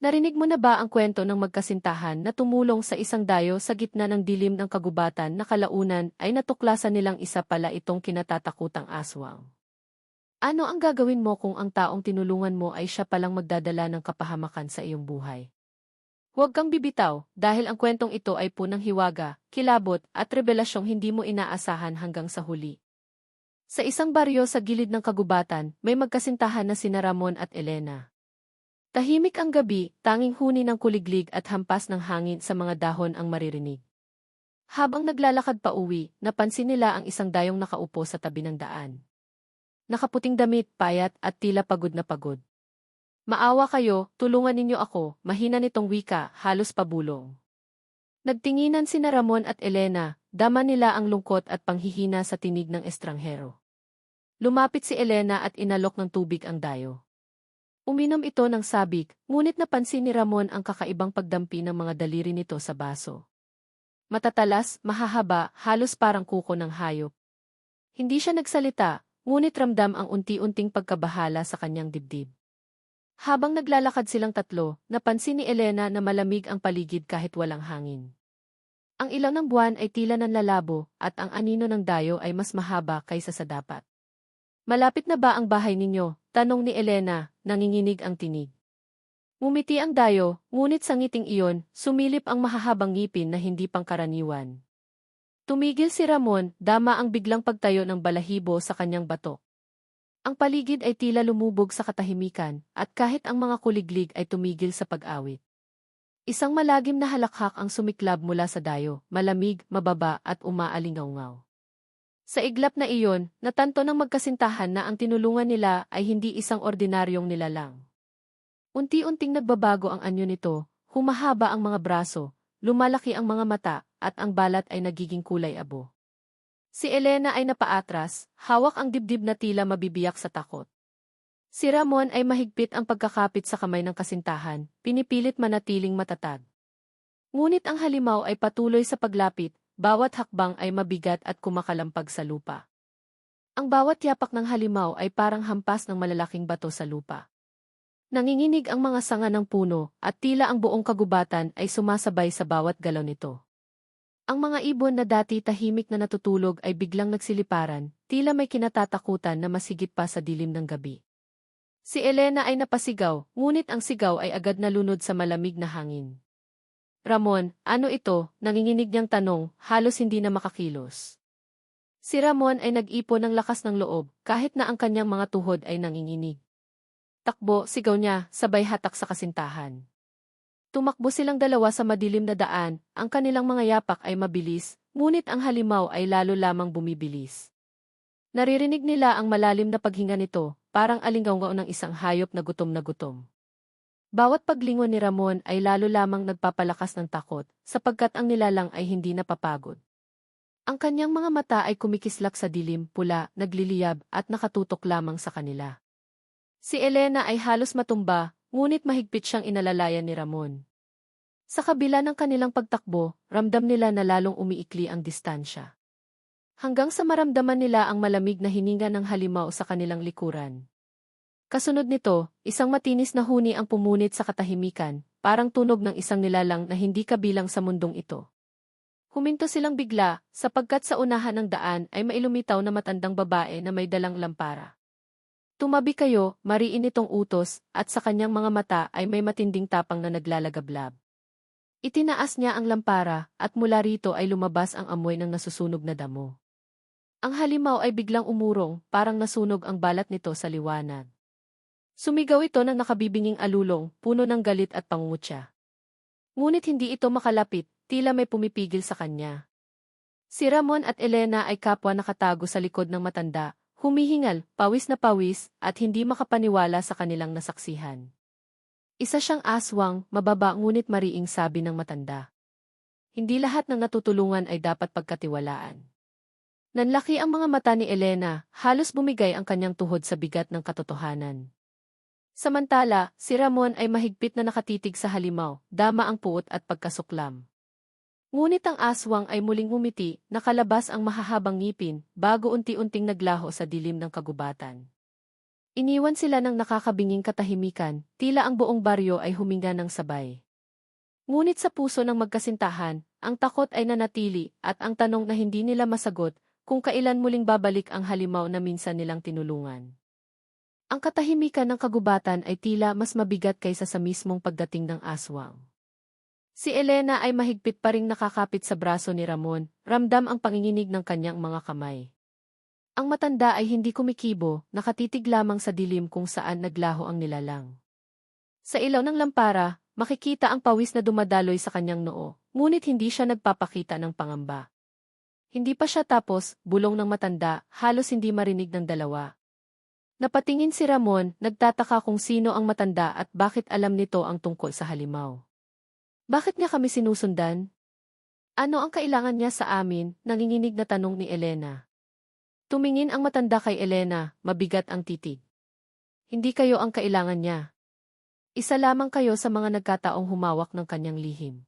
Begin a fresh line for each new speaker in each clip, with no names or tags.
Narinig mo na ba ang kwento ng magkasintahan na tumulong sa isang dayo sa gitna ng dilim ng kagubatan na kalaunan ay natuklasan nilang isa pala itong kinatatakutang aswang? Ano ang gagawin mo kung ang taong tinulungan mo ay siya palang magdadala ng kapahamakan sa iyong buhay? Huwag kang bibitaw dahil ang kwentong ito ay punang hiwaga, kilabot at revelasyong hindi mo inaasahan hanggang sa huli. Sa isang baryo sa gilid ng kagubatan, may magkasintahan na sina Ramon at Elena. Tahimik ang gabi, tanging huni ng kuliglig at hampas ng hangin sa mga dahon ang maririnig. Habang naglalakad pa uwi, napansin nila ang isang dayong nakaupo sa tabi ng daan. Nakaputing damit, payat at tila pagod na pagod. Maawa kayo, tulungan ninyo ako, mahina nitong wika, halos pabulong. Nagtinginan sina Ramon at Elena, dama nila ang lungkot at panghihina sa tinig ng estranghero. Lumapit si Elena at inalok ng tubig ang dayo. Uminom ito ng sabik, ngunit napansin ni Ramon ang kakaibang pagdampi ng mga daliri nito sa baso. Matatalas, mahahaba, halos parang kuko ng hayop. Hindi siya nagsalita, ngunit ramdam ang unti-unting pagkabahala sa kanyang dibdib. Habang naglalakad silang tatlo, napansin ni Elena na malamig ang paligid kahit walang hangin. Ang ilaw ng buwan ay tila nanlalabo at ang anino ng dayo ay mas mahaba kaysa sa dapat. Malapit na ba ang bahay ninyo? Tanong ni Elena, nanginginig ang tinig. Ngumiti ang dayo, ngunit sa ngiting iyon, sumilip ang mahahabang ngipin na hindi pangkaraniwan. Tumigil si Ramon, dama ang biglang pagtayo ng balahibo sa kanyang bato. Ang paligid ay tila lumubog sa katahimikan, at kahit ang mga kuliglig ay tumigil sa pag-awit. Isang malagim na halakhak ang sumiklab mula sa dayo, malamig, mababa at umaalingaw-ngaw. Sa iglap na iyon, natanto ng magkasintahan na ang tinulungan nila ay hindi isang ordinaryong nilalang. Unti-unting nagbabago ang anyo nito, humahaba ang mga braso, lumalaki ang mga mata, at ang balat ay nagiging kulay abo. Si Elena ay napaatras, hawak ang dibdib na tila mabibiyak sa takot. Si Ramon ay mahigpit ang pagkakapit sa kamay ng kasintahan, pinipilit manatiling matatag. Ngunit ang halimaw ay patuloy sa paglapit, bawat hakbang ay mabigat at kumakalampag sa lupa. Ang bawat yapak ng halimaw ay parang hampas ng malalaking bato sa lupa. Nanginginig ang mga sanga ng puno at tila ang buong kagubatan ay sumasabay sa bawat galaw nito. Ang mga ibon na dati tahimik na natutulog ay biglang nagsiliparan, tila may kinatatakutan na masigit pa sa dilim ng gabi. Si Elena ay napasigaw, ngunit ang sigaw ay agad nalunod sa malamig na hangin. Ramon, ano ito? Nanginginig niyang tanong, halos hindi na makakilos. Si Ramon ay nag-ipon ng lakas ng loob, kahit na ang kanyang mga tuhod ay nanginginig. Takbo, sigaw niya, sabay hatak sa kasintahan. Tumakbo silang dalawa sa madilim na daan, ang kanilang mga yapak ay mabilis, ngunit ang halimaw ay lalo lamang bumibilis. Naririnig nila ang malalim na paghinga nito, parang alingaw ng isang hayop na gutom na gutom. Bawat paglingon ni Ramon ay lalo lamang nagpapalakas ng takot, sapagkat ang nilalang ay hindi napapagod. Ang kanyang mga mata ay kumikislap sa dilim, pula, nagliliyab, at nakatutok lamang sa kanila. Si Elena ay halos matumba, ngunit mahigpit siyang inalalayan ni Ramon. Sa kabila ng kanilang pagtakbo, ramdam nila na lalong umiikli ang distansya. Hanggang sa maramdaman nila ang malamig na hininga ng halimaw sa kanilang likuran. Kasunod nito, isang matinis na huni ang pumunit sa katahimikan, parang tunog ng isang nilalang na hindi kabilang sa mundong ito. Huminto silang bigla, sapagkat sa unahan ng daan ay mailumitaw na matandang babae na may dalang lampara. Tumabi kayo, mariin itong utos, at sa kanyang mga mata ay may matinding tapang na naglalagablab. Itinaas niya ang lampara, at mula rito ay lumabas ang amoy ng nasusunog na damo. Ang halimaw ay biglang umurong, parang nasunog ang balat nito sa liwanag. Sumigaw ito ng nakabibinging alulong, puno ng galit at pangungutya. Ngunit hindi ito makalapit, tila may pumipigil sa kanya. Si Ramon at Elena ay kapwa nakatago sa likod ng matanda, humihingal, pawis na pawis, at hindi makapaniwala sa kanilang nasaksihan. Isa siyang aswang, mababa ngunit mariing sabi ng matanda. Hindi lahat ng natutulungan ay dapat pagkatiwalaan. Nanlaki ang mga mata ni Elena, halos bumigay ang kanyang tuhod sa bigat ng katotohanan. Samantala, si Ramon ay mahigpit na nakatitig sa halimaw, dama ang puot at pagkasuklam. Ngunit ang aswang ay muling umiti, nakalabas ang mahahabang ngipin, bago unti-unting naglaho sa dilim ng kagubatan. Iniwan sila ng nakakabinging katahimikan, tila ang buong baryo ay huminga ng sabay. Ngunit sa puso ng magkasintahan, ang takot ay nanatili at ang tanong na hindi nila masagot kung kailan muling babalik ang halimaw na minsan nilang tinulungan. Ang katahimikan ng kagubatan ay tila mas mabigat kaysa sa mismong pagdating ng aswang. Si Elena ay mahigpit pa ring nakakapit sa braso ni Ramon, ramdam ang panginginig ng kanyang mga kamay. Ang matanda ay hindi kumikibo, nakatitig lamang sa dilim kung saan naglaho ang nilalang. Sa ilaw ng lampara, makikita ang pawis na dumadaloy sa kanyang noo, ngunit hindi siya nagpapakita ng pangamba. Hindi pa siya tapos, bulong ng matanda, halos hindi marinig ng dalawa. Napatingin si Ramon, nagtataka kung sino ang matanda at bakit alam nito ang tungkol sa halimaw. Bakit niya kami sinusundan? Ano ang kailangan niya sa amin, nanginginig na tanong ni Elena. Tumingin ang matanda kay Elena, mabigat ang titig. Hindi kayo ang kailangan niya. Isa lamang kayo sa mga nagkataong humawak ng kanyang lihim.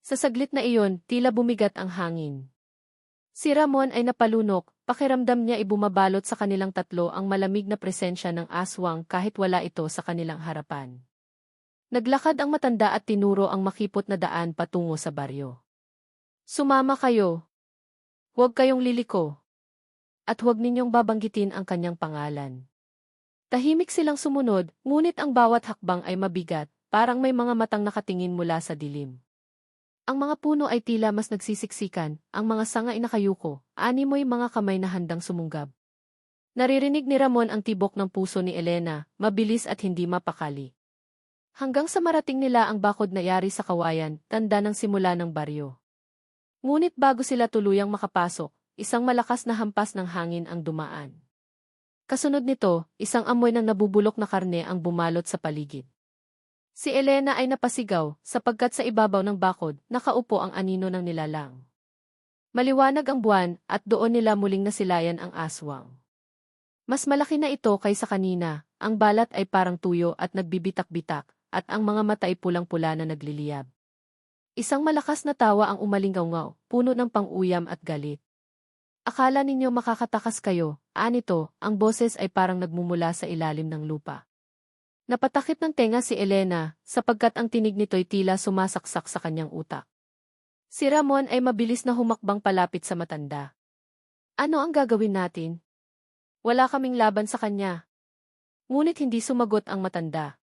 Sa saglit na iyon, tila bumigat ang hangin. Si Ramon ay napalunok, pakiramdam niya ibumabalot sa kanilang tatlo ang malamig na presensya ng aswang kahit wala ito sa kanilang harapan. Naglakad ang matanda at tinuro ang makipot na daan patungo sa baryo. Sumama kayo. Huwag kayong liliko. At huwag ninyong babanggitin ang kanyang pangalan. Tahimik silang sumunod, ngunit ang bawat hakbang ay mabigat, parang may mga matang nakatingin mula sa dilim. Ang mga puno ay tila mas nagsisiksikan, ang mga sanga ay nakayuko, animoy mga kamay na handang sumunggab. Naririnig ni Ramon ang tibok ng puso ni Elena, mabilis at hindi mapakali. Hanggang sa marating nila ang bakod na yari sa kawayan, tanda ng simula ng baryo. Ngunit bago sila tuluyang makapasok, isang malakas na hampas ng hangin ang dumaan. Kasunod nito, isang amoy ng nabubulok na karne ang bumalot sa paligid. Si Elena ay napasigaw sapagkat sa ibabaw ng bakod nakaupo ang anino ng nilalang. Maliwanag ang buwan at doon nila muling nasilayan ang aswang. Mas malaki na ito kaysa kanina, ang balat ay parang tuyo at nagbibitak-bitak, at ang mga mata ay pulang-pula na nagliliyab. Isang malakas na tawa ang umalingaw puno ng pang-uyam at galit. Akala ninyo makakatakas kayo, anito, ang boses ay parang nagmumula sa ilalim ng lupa. Napatakip ng tenga si Elena, sapagkat ang tinig nito'y tila sumasaksak sa kanyang utak. Si Ramon ay mabilis na humakbang palapit sa matanda. Ano ang gagawin natin? Wala kaming laban sa kanya. Ngunit hindi sumagot ang matanda.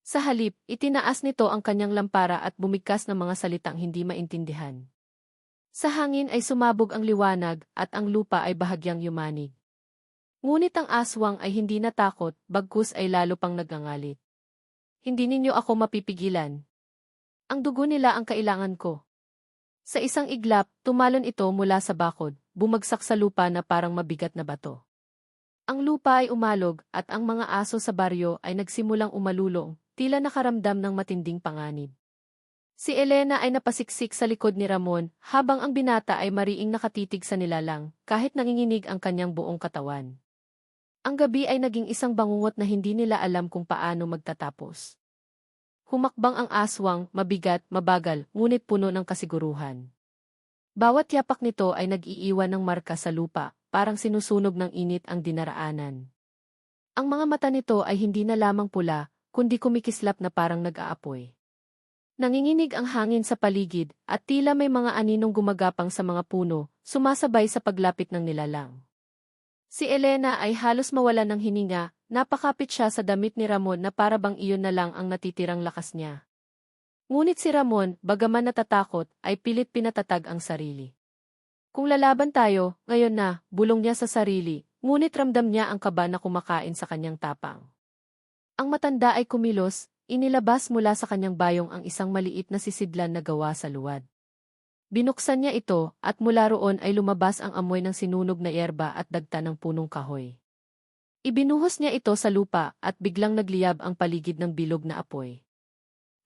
Sa halip, itinaas nito ang kanyang lampara at bumigkas ng mga salitang hindi maintindihan. Sa hangin ay sumabog ang liwanag at ang lupa ay bahagyang yumanig. Ngunit ang aswang ay hindi natakot, bagkus ay lalo pang nagangalit. Hindi ninyo ako mapipigilan. Ang dugo nila ang kailangan ko. Sa isang iglap, tumalon ito mula sa bakod, bumagsak sa lupa na parang mabigat na bato. Ang lupa ay umalog at ang mga aso sa baryo ay nagsimulang umalulong, tila nakaramdam ng matinding panganib. Si Elena ay napasiksik sa likod ni Ramon, habang ang binata ay mariing nakatitig sa nilalang, kahit nanginginig ang kanyang buong katawan. Ang gabi ay naging isang bangungot na hindi nila alam kung paano magtatapos. Humakbang ang aswang, mabigat, mabagal, ngunit puno ng kasiguruhan. Bawat yapak nito ay nag-iiwan ng marka sa lupa, parang sinusunog ng init ang dinaraanan. Ang mga mata nito ay hindi na lamang pula, kundi kumikislap na parang nag-aapoy. Nanginginig ang hangin sa paligid, at tila may mga aninong gumagapang sa mga puno, sumasabay sa paglapit ng nilalang. Si Elena ay halos mawala ng hininga, napakapit siya sa damit ni Ramon na para bang iyon na lang ang natitirang lakas niya. Ngunit si Ramon, bagaman natatakot, ay pilit pinatatag ang sarili. Kung lalaban tayo, ngayon na, bulong niya sa sarili, ngunit ramdam niya ang kaba na kumakain sa kanyang tapang. Ang matanda ay kumilos, inilabas mula sa kanyang bayong ang isang maliit na sisidlan na gawa sa luwad. Binuksan niya ito, at mula roon ay lumabas ang amoy ng sinunog na yerba at dagta ng punong kahoy. Ibinuhos niya ito sa lupa at biglang nagliyab ang paligid ng bilog na apoy.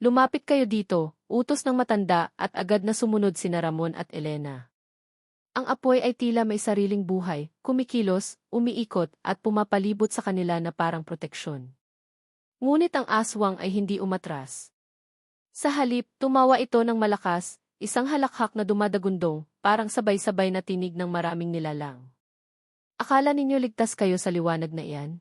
Lumapit kayo dito, utos ng matanda at agad na sumunod si Ramon at Elena. Ang apoy ay tila may sariling buhay, kumikilos, umiikot at pumapalibot sa kanila na parang proteksyon. Ngunit ang aswang ay hindi umatras. Sa halip, tumawa ito ng malakas, Isang halakhak na dumadagundong, parang sabay-sabay na tinig ng maraming nilalang. Akala ninyo ligtas kayo sa liwanag na iyan?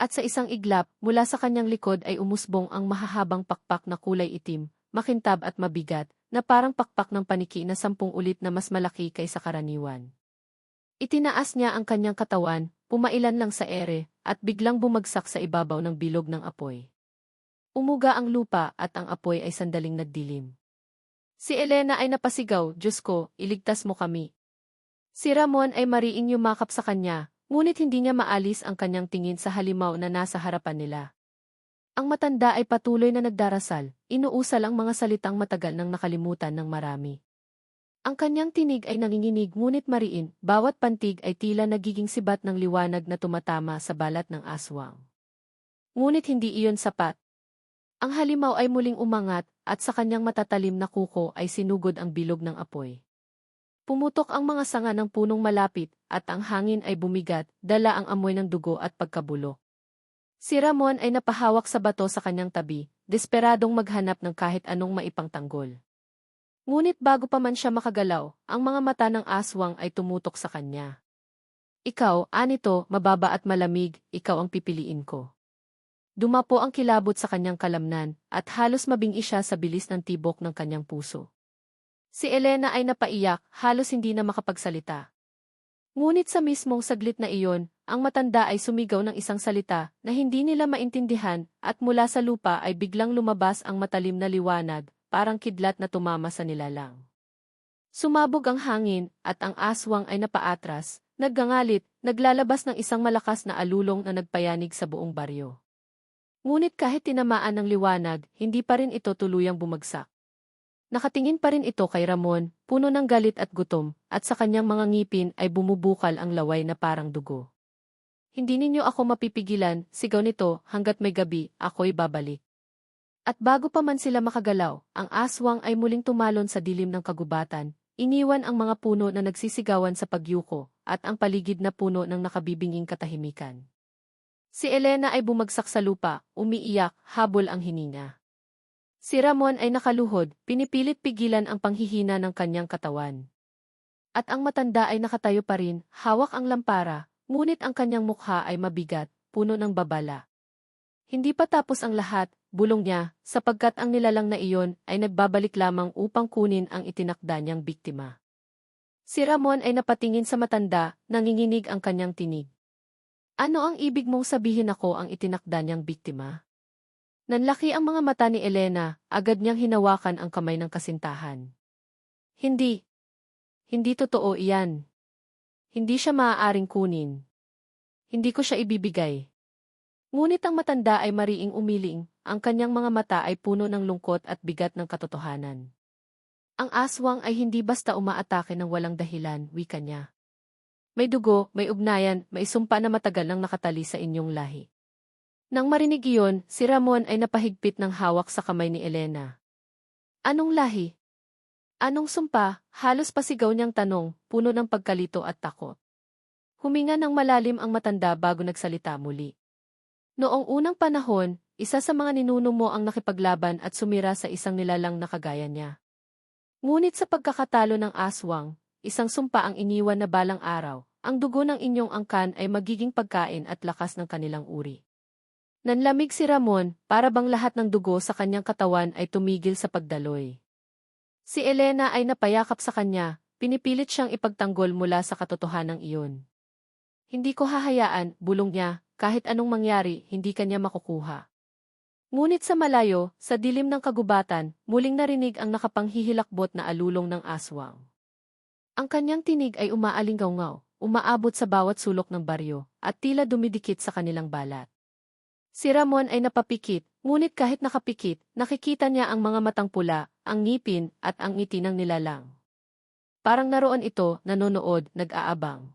At sa isang iglap, mula sa kanyang likod ay umusbong ang mahahabang pakpak na kulay itim, makintab at mabigat, na parang pakpak ng paniki na sampung ulit na mas malaki kaysa karaniwan. Itinaas niya ang kanyang katawan, pumailan lang sa ere, at biglang bumagsak sa ibabaw ng bilog ng apoy. Umuga ang lupa at ang apoy ay sandaling nagdilim. Si Elena ay napasigaw, Diyos ko, iligtas mo kami. Si Ramon ay mariing yumakap sa kanya, ngunit hindi niya maalis ang kanyang tingin sa halimaw na nasa harapan nila. Ang matanda ay patuloy na nagdarasal, inuusal ang mga salitang matagal nang nakalimutan ng marami. Ang kanyang tinig ay nanginginig ngunit mariin, bawat pantig ay tila nagiging sibat ng liwanag na tumatama sa balat ng aswang. Ngunit hindi iyon sapat. Ang halimaw ay muling umangat at sa kanyang matatalim na kuko ay sinugod ang bilog ng apoy. Pumutok ang mga sanga ng punong malapit at ang hangin ay bumigat, dala ang amoy ng dugo at pagkabulo. Si Ramon ay napahawak sa bato sa kanyang tabi, desperadong maghanap ng kahit anong maipangtanggol. Ngunit bago pa man siya makagalaw, ang mga mata ng aswang ay tumutok sa kanya. Ikaw, anito, mababa at malamig, ikaw ang pipiliin ko. Dumapo ang kilabot sa kanyang kalamnan, at halos mabingi siya sa bilis ng tibok ng kanyang puso. Si Elena ay napaiyak, halos hindi na makapagsalita. Ngunit sa mismong saglit na iyon, ang matanda ay sumigaw ng isang salita na hindi nila maintindihan at mula sa lupa ay biglang lumabas ang matalim na liwanag, parang kidlat na tumama sa nilalang. Sumabog ang hangin at ang aswang ay napaatras, naggangalit, naglalabas ng isang malakas na alulong na nagpayanig sa buong baryo. Ngunit kahit tinamaan ng liwanag, hindi pa rin ito tuluyang bumagsak. Nakatingin pa rin ito kay Ramon, puno ng galit at gutom, at sa kanyang mga ngipin ay bumubukal ang laway na parang dugo. Hindi ninyo ako mapipigilan, sigaw nito, hanggat may gabi, ako'y babalik. At bago pa man sila makagalaw, ang aswang ay muling tumalon sa dilim ng kagubatan, iniwan ang mga puno na nagsisigawan sa pagyuko, at ang paligid na puno ng nakabibinging katahimikan. Si Elena ay bumagsak sa lupa, umiiyak, habol ang hininga. Si Ramon ay nakaluhod, pinipilit pigilan ang panghihina ng kanyang katawan. At ang matanda ay nakatayo pa rin, hawak ang lampara, ngunit ang kanyang mukha ay mabigat, puno ng babala. Hindi pa tapos ang lahat, bulong niya, sapagkat ang nilalang na iyon ay nagbabalik lamang upang kunin ang itinakda niyang biktima. Si Ramon ay napatingin sa matanda, nanginginig ang kanyang tinig. Ano ang ibig mong sabihin ako ang itinakda niyang biktima? Nanlaki ang mga mata ni Elena, agad niyang hinawakan ang kamay ng kasintahan. Hindi. Hindi totoo iyan. Hindi siya maaaring kunin. Hindi ko siya ibibigay. Ngunit ang matanda ay mariing umiling, ang kanyang mga mata ay puno ng lungkot at bigat ng katotohanan. Ang aswang ay hindi basta umaatake ng walang dahilan, wika niya. May dugo, may ugnayan, may sumpa na matagal nang nakatali sa inyong lahi. Nang marinig iyon, si Ramon ay napahigpit ng hawak sa kamay ni Elena. Anong lahi? Anong sumpa? Halos pasigaw niyang tanong, puno ng pagkalito at takot. Huminga ng malalim ang matanda bago nagsalita muli. Noong unang panahon, isa sa mga ninuno mo ang nakipaglaban at sumira sa isang nilalang na kagaya niya. Ngunit sa pagkakatalo ng aswang, isang sumpa ang iniwan na balang araw, ang dugo ng inyong angkan ay magiging pagkain at lakas ng kanilang uri. Nanlamig si Ramon, para bang lahat ng dugo sa kanyang katawan ay tumigil sa pagdaloy. Si Elena ay napayakap sa kanya, pinipilit siyang ipagtanggol mula sa katotohanan iyon. Hindi ko hahayaan, bulong niya, kahit anong mangyari, hindi kanya makukuha. Ngunit sa malayo, sa dilim ng kagubatan, muling narinig ang nakapanghihilakbot na alulong ng aswang. Ang kanyang tinig ay umaalinggaw umaabot sa bawat sulok ng baryo, at tila dumidikit sa kanilang balat. Si Ramon ay napapikit, ngunit kahit nakapikit, nakikita niya ang mga matang pula, ang ngipin, at ang ngiti ng nilalang. Parang naroon ito, nanonood, nag-aabang.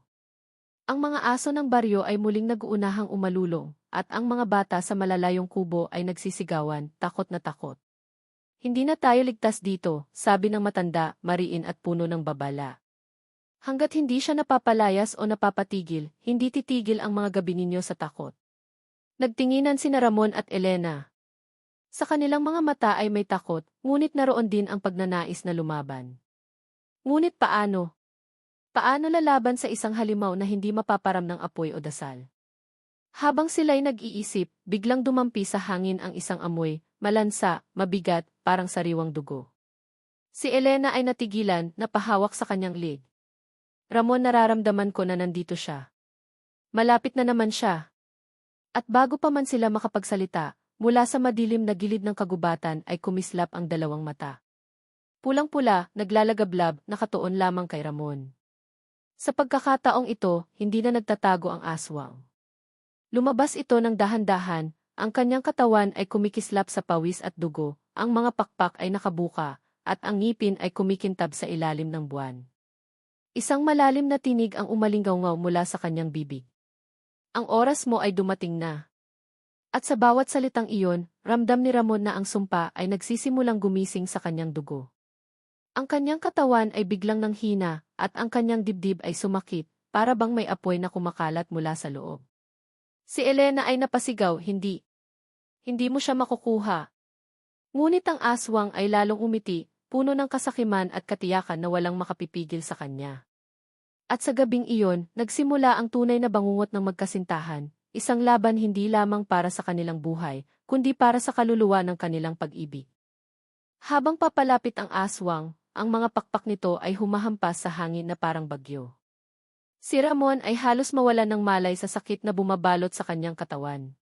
Ang mga aso ng baryo ay muling nag-uunahang umalulong, at ang mga bata sa malalayong kubo ay nagsisigawan, takot na takot. Hindi na tayo ligtas dito, sabi ng matanda, mariin at puno ng babala. Hanggat hindi siya napapalayas o napapatigil, hindi titigil ang mga gabi ninyo sa takot. Nagtinginan si Ramon at Elena. Sa kanilang mga mata ay may takot, ngunit naroon din ang pagnanais na lumaban. Ngunit paano? Paano lalaban sa isang halimaw na hindi mapaparam ng apoy o dasal? Habang sila'y nag-iisip, biglang dumampi sa hangin ang isang amoy, malansa, mabigat, parang sariwang dugo. Si Elena ay natigilan, napahawak sa kanyang leg. Ramon nararamdaman ko na nandito siya. Malapit na naman siya. At bago pa man sila makapagsalita, mula sa madilim na gilid ng kagubatan ay kumislap ang dalawang mata. Pulang-pula, naglalagablab, nakatuon lamang kay Ramon. Sa pagkakataong ito, hindi na nagtatago ang aswang. Lumabas ito ng dahan-dahan, ang kanyang katawan ay kumikislap sa pawis at dugo, ang mga pakpak ay nakabuka, at ang ngipin ay kumikintab sa ilalim ng buwan. Isang malalim na tinig ang umalinggaw mula sa kanyang bibig. Ang oras mo ay dumating na. At sa bawat salitang iyon, ramdam ni Ramon na ang sumpa ay nagsisimulang gumising sa kanyang dugo. Ang kanyang katawan ay biglang nanghina, at ang kanyang dibdib ay sumakit, para bang may apoy na kumakalat mula sa loob. Si Elena ay napasigaw, hindi. Hindi mo siya makukuha. Ngunit ang aswang ay lalong umiti, puno ng kasakiman at katiyakan na walang makapipigil sa kanya. At sa gabing iyon, nagsimula ang tunay na bangungot ng magkasintahan, isang laban hindi lamang para sa kanilang buhay, kundi para sa kaluluwa ng kanilang pag-ibig. Habang papalapit ang aswang, ang mga pakpak nito ay humahampas sa hangin na parang bagyo. Si Ramon ay halos mawalan ng malay sa sakit na bumabalot sa kanyang katawan.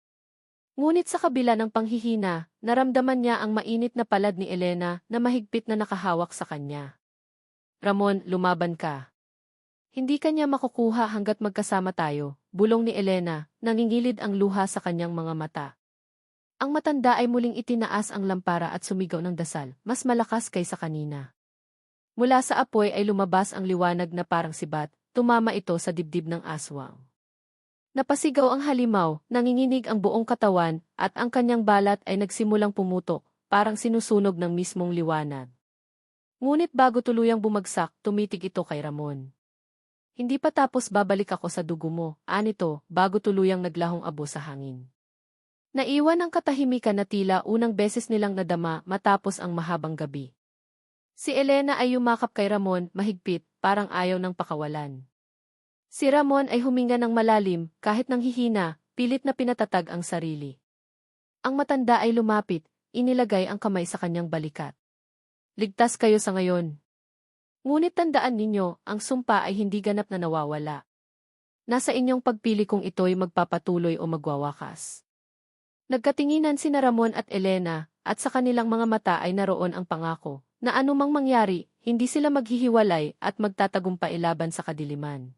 Ngunit sa kabila ng panghihina, naramdaman niya ang mainit na palad ni Elena na mahigpit na nakahawak sa kanya. Ramon, lumaban ka. Hindi kanya makukuha hanggat magkasama tayo, bulong ni Elena, nangingilid ang luha sa kanyang mga mata. Ang matanda ay muling itinaas ang lampara at sumigaw ng dasal, mas malakas kaysa kanina. Mula sa apoy ay lumabas ang liwanag na parang sibat, tumama ito sa dibdib ng aswang. Napasigaw ang halimaw, nanginginig ang buong katawan, at ang kanyang balat ay nagsimulang pumutok, parang sinusunog ng mismong liwanag. Ngunit bago tuluyang bumagsak, tumitig ito kay Ramon. Hindi pa tapos babalik ako sa dugo mo, anito, bago tuluyang naglahong abo sa hangin. Naiwan ang katahimikan na tila unang beses nilang nadama matapos ang mahabang gabi. Si Elena ay yumakap kay Ramon, mahigpit, parang ayaw ng pakawalan. Si Ramon ay huminga ng malalim, kahit nang hihina, pilit na pinatatag ang sarili. Ang matanda ay lumapit, inilagay ang kamay sa kanyang balikat. Ligtas kayo sa ngayon. Ngunit tandaan ninyo, ang sumpa ay hindi ganap na nawawala. Nasa inyong pagpili kung ito'y magpapatuloy o magwawakas. Nagkatinginan si Ramon at Elena, at sa kanilang mga mata ay naroon ang pangako, na anumang mangyari, hindi sila maghihiwalay at magtatagumpay laban sa kadiliman.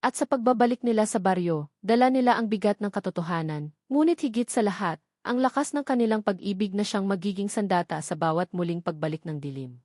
At sa pagbabalik nila sa baryo, dala nila ang bigat ng katotohanan, ngunit higit sa lahat, ang lakas ng kanilang pag-ibig na siyang magiging sandata sa bawat muling pagbalik ng dilim.